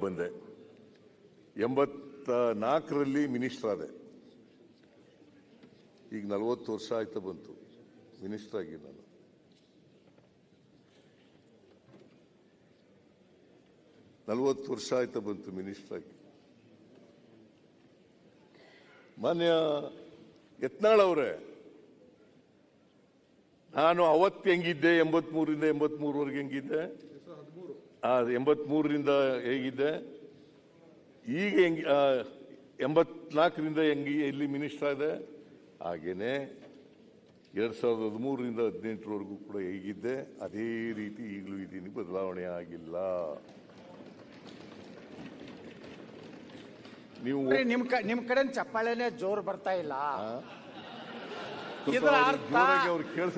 ಬಂದೆ. ಎಂಬತ್ತ ನಾಲ್ಕರಲ್ಲಿ ಮಿನಿಸ್ಟರ್ ಆದೆ. ಈಗ ನಲವತ್ತು ವರ್ಷ ಆಯ್ತಾ ಬಂತು. ಮಿನಿಸ್ಟರ್ ಆಗಿ ನಾನು. ನಲವತ್ತು ವರ್ಷ ಆಯ್ತಾ ಬಂತು ಮಿನಿಸ್ಟರ್ ಆಗಿ. ಮಾನ್ಯ ಯತ್ನಾಳ್ ಅವರೇ, ನಾನು ಅವತ್ತು ಹೆಂಗಿದ್ದೆ? ಎಂಬತ್ಮೂರಿಂದ ಎಂಬತ್ಮೂರವರೆಗೆ ಹೆಂಗಿದ್ದೆ? ಎಂಬತ್ಮೂರರಿಂದ ಹೇಗಿದ್ದೆ ಈಗ ಹೆಂಗೆ ಎಂಬತ್ನಾಲ್ಕರಿಂದ ಹೆಂಗೆ ಎಲ್ಲಿ ಮಿನಿಸ್ಟರ್ ಇದೆ? ಹಾಗೇನೆ ಎರಡು ಸಾವಿರದ ಹದಿಮೂರರಿಂದ ಹದಿನೆಂಟರವರೆಗೂ ಕೂಡ ಹೇಗಿದ್ದೆ ಅದೇ ರೀತಿ ಈಗಲೂ ಇದ್ದೀನಿ ಬದಲಾವಣೆ ಆಗಿಲ್ಲ. ನೀವು ನಿಮ್ ಕ- ನಿಮ್ ಕಡೆ ಚಪ್ಪಾಳೆನೆ ಜೋರು ಬರ್ತಾ ಇಲ್ಲ. ಇದರ ಅರ್ಥ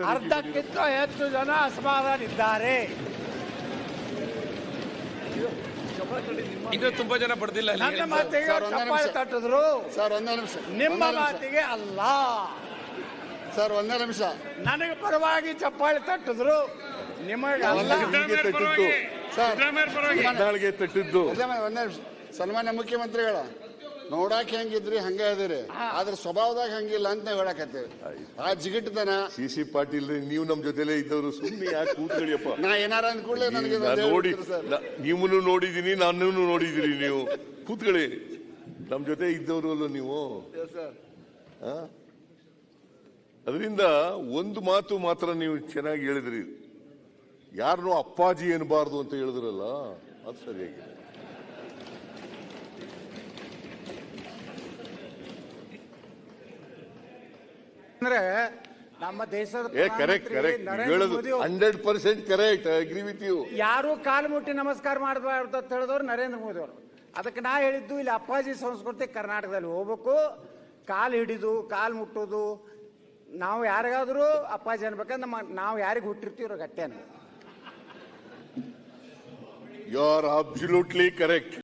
ಅರ್ಧಕ್ಕಿಂತ ಹೆಚ್ಚು ಜನ ಅಸಮಾಧಾನಿದ್ದಾರೆ ಇನ್ನು ತುಂಬಾ ಜನ ಪಡೆದಿಲ್ಲ ಅಲ್ಲಿ. ನನ್ನ ಮಾತಿಗೆ ಸರ್, ಒಂದೇ ಚಪ್ಪಾಳೆ ನಿಮಿಷ. ತಟ್ಟಿದ್ರು ಸರ್ ಒಂದೇ ನಿಮಿಷ. ನಿಮ್ಮ ಒಂದೇ ನಿಮಿಷ. ಮಾತಿಗೆ ಅಲ್ಲ. ಸರ್ ಒಂದೇ ನಿಮಿಷ. ನನಗೆ ಪರವಾಗಿ ಚಪ್ಪಾಳೆ ತಟ್ಟಿದ್ರು. ನಿಮಗೆ ತಟ್ಟಿದ್ದು. ಸರ್ ಸಿದ್ದರಾಮಯ್ಯ, ಒಂದೇ ನಿಮಿಷ ಸನ್ಮಾನ್ಯ ಮುಖ್ಯಮಂತ್ರಿಗಳ ನೋಡಾಕ್ ಹೆಂಗಿದ್ರಿ ಹಂಗೆ ಅದಿರಿ. ಆದ್ರೆ ಸ್ವಭಾವದಾಗ ಹಂಗಿಲ್ಲ ಅಂತ ನಾವ್ ಹೇಳಕತ್ತೀವಿ. ಆ ಜಿಗಿಟ್ತನ. ಸಿ ಸಿ ಪಾಟೀಲ್ ನೀವು ನಮ್ ಜೊತೆಲೇ ಇದ್ದವ್ರು ಸುಮ್ಮನೆ ಯಾಕೆ ಕೂತ್ಗಳಿಯಪ್ಪ ನಾ ಏನಾರ ಅಂದ್ ಕೂಡಲೇ ನನಗೆ ನಾನ್ ನೋಡಿ ನೀವು ನೋಡಿದೀನಿ ನಾನು ನೋಡಿದಿರಿ ನೀವು. ಕೂತ್ಕೊಳ್ಳಿ. ನಮ್ ಜೊತೆ ಇದ್ದವರು ಅಲ್ಲ ನೀವು? ಅದರಿಂದ ಒಂದು ಮಾತು ಮಾತ್ರ ನೀವು ಚೆನ್ನಾಗಿ ಹೇಳಿದ್ರಿ. ಯಾರನ್ನೂ ಅಪ್ಪಾಜಿ ಏನ್ಬಾರ್ದು ಅಂತ ಹೇಳಿದ್ರಲ್ಲ ಅದು ಸರಿಯಾಗಿದೆ. ಅಂದ್ರೆ ನಮ್ಮ ದೇಶದ ಏ ಕರೆಕ್ಟ್ ಹೇಳೋದು hundred percent correct agree with you ಯಾರು ಕಾಲು ಮುಟ್ಟಿ ನಮಸ್ಕಾರ ಮಾಡಬಾರ್ದು ಅಂತ ಹೇಳಿದವರು ನರೇಂದ್ರ ಮೋದಿ ಅವರು ಅದಕ್ಕೆ ನಾ ಹೇಳಿದ್ದು ಇಲ್ಲಿ ಅಪ್ಪಾಜಿ ಸಂಸ್ಕೃತಿ ಕರ್ನಾಟಕದಲ್ಲಿ ಹೋಗ್ಬೇಕು. ಕಾಲು ಹಿಡಿದು ಕಾಲು ಮುಟ್ಟೋದು. ನಾವು ಯಾರಿಗಾದ್ರೂ ಅಪ್ಪಾಜಿ ಅನ್ಬೇಕಂದ್ರೆ ನಮ್ಮ ನಾವು ಯಾರಿಗೆ ಹುಟ್ಟಿರ್ತೀವ್ರ ಗಟ್ಟೆನ. You are absolutely correct